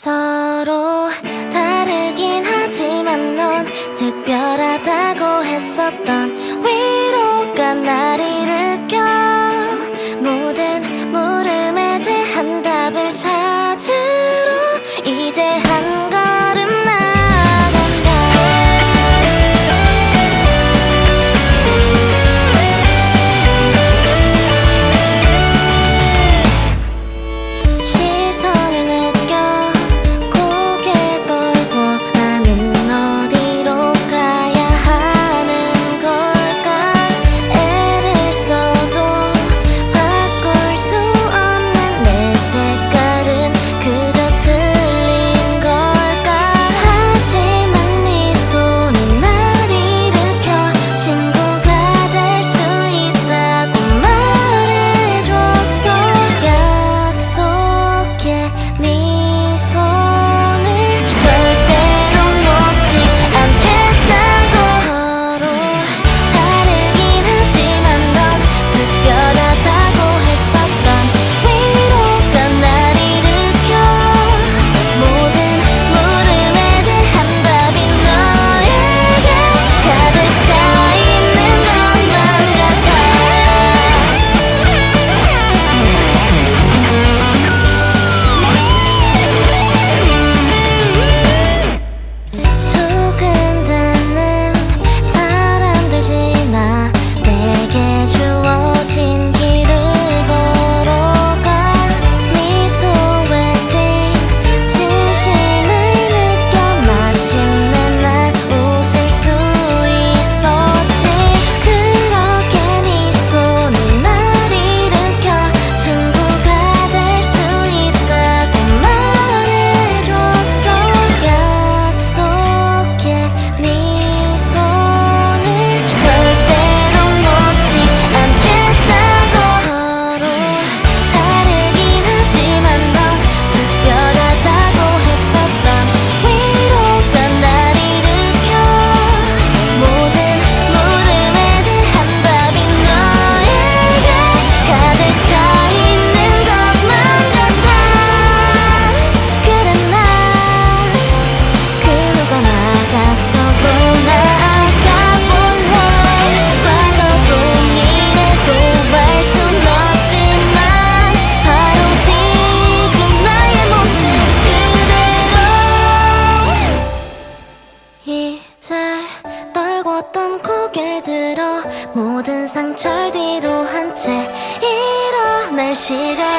서로 다르긴 하지만 넌 특별하다고 했었던 위로가 나를 난 고개 들어 모든 상처 뒤로 한 채 일어날 시간